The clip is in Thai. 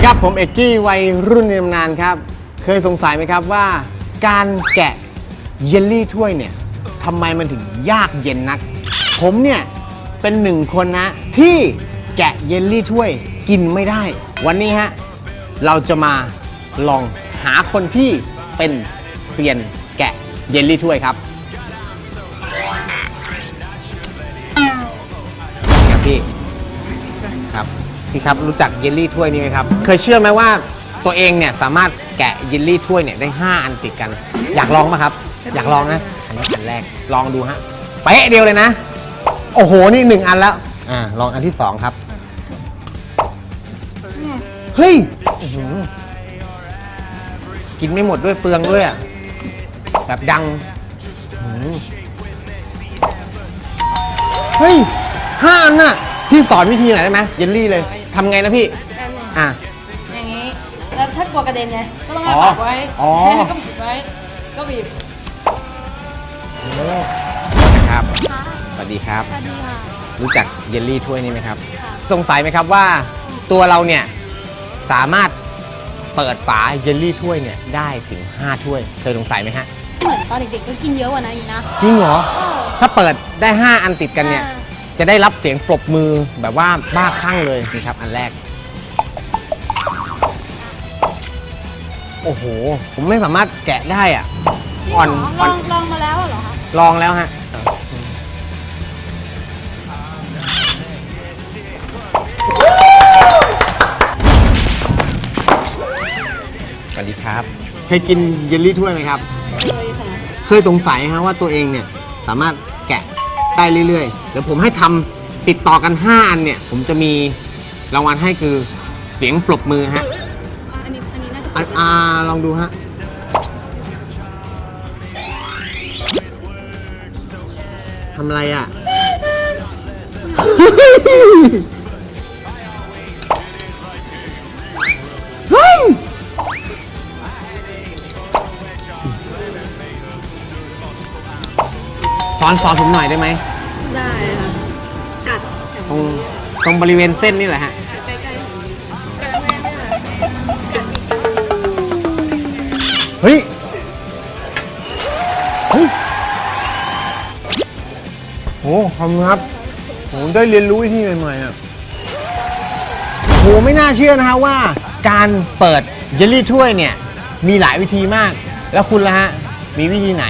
ดีครับ ผมเอกกี้วัยรุ่นในตำนานครับ เคยสงสัยไหมครับว่า การแกะเยลลี่ถ้วยเนี่ยทำไมมันถึงยากเย็นนัก ผมเนี่ยเป็นหนึ่งคนนะ ที่แกะเยลลี่ถ้วยกินไม่ได้ วันนี้ฮะ เราจะมาลองหาคนที่เป็นเซียนแกะเยลลี่ถ้วยครับครับพี่ครับ พี่ครับรู้จักเยลลี่ถ้วยนี้ไหมครับ เคยเชื่อไหมว่าตัวเองเนี่ยสามารถแกะเยลลี่ถ้วยเนี่ยได้ 5 อันติดกัน อยากลองไหมครับ อยากลองนะ อันนี้อันแรกลองดูฮะเป๊ะเดียวเลยนะ โอ้โหนี่หนึ่งอันแล้วอ่าลองอันที่สองครับเฮ้ยอื้อหือกินไม่หมดด้วยเปลืองด้วยอะแบบดังอื้อหือเฮ้ยห้าอันน่ะพี่สอนวิธีหน่อยได้ไหมเยลลี่เลย ทำไงนะพี่อันหนึ่งอะ อย่างนี้ แล้วถ้ากลัวกระเด็นไงก็ต้องอ๋เอาอปากไว้อ๋อ แล้วก็บีบไว้ ก็บีบนะครับสวัสดีครับ สวัสดีค่ะ รู้จักเยลลี่ถ้วยนี้ไหมครับ ค่ะ สงสัยไหมครับว่าตัวเราเนี่ยสามารถเปิดฝาเยลลี่ถ้วยเนี่ยได้ถึง 5 ถ้วย เคยสงสัยไหมฮะ เหมือนตอนเด็กๆก็กินเยอะกว่านั้นอีกนะ จริงเหรอ เออถ้าเปิดได้ 5 อันติดกันเนี่ย อ่า จะได้รับเสียงปรบมือแบบว่าบ้าคลั่งเลยนี่ครับ อันแรก โอ้โห ผมไม่สามารถแกะได้อะจริงอ่อนเหรอลอ่ออนงลองมาแล้วเหรอคะลองแล้วฮะ สวัสดีครับ เคยกินเยลลี่ถ้วยไหมครับเลยค่ะเคยสงสัยฮะว่าตัวเองเนี่ย สามารถ แกะได้เรื่อยๆ เดี๋ยวผมให้ทำติดต่อกัน 5 อันเนี่ย ผมจะมีรางวัลให้คือเสียงปรบมือฮะอันนี้อันนี้น่าจะอะอ่าลองดูฮะ ทำอะไรอะ เฮ้ย สอนสอนผมหน่อยได้ไหม ได้ค่ะ กัดตรงตรงบริเวณเส้นนี่แหละฮะ ใกล้ๆอย่างนี้กัดแม่ได้ค่ะกัดอีกเฮ้ย เฮ้ยโหขอบคุณครับ ผมได้เรียนรู้วิธีใหม่ๆอะโหไม่น่าเชื่อนะฮะว่าการเปิดเยลลี่ถ้วยเนี่ย มีหลายวิธีมาก แล้วคุณล่ะฮะ มีวิธีไหน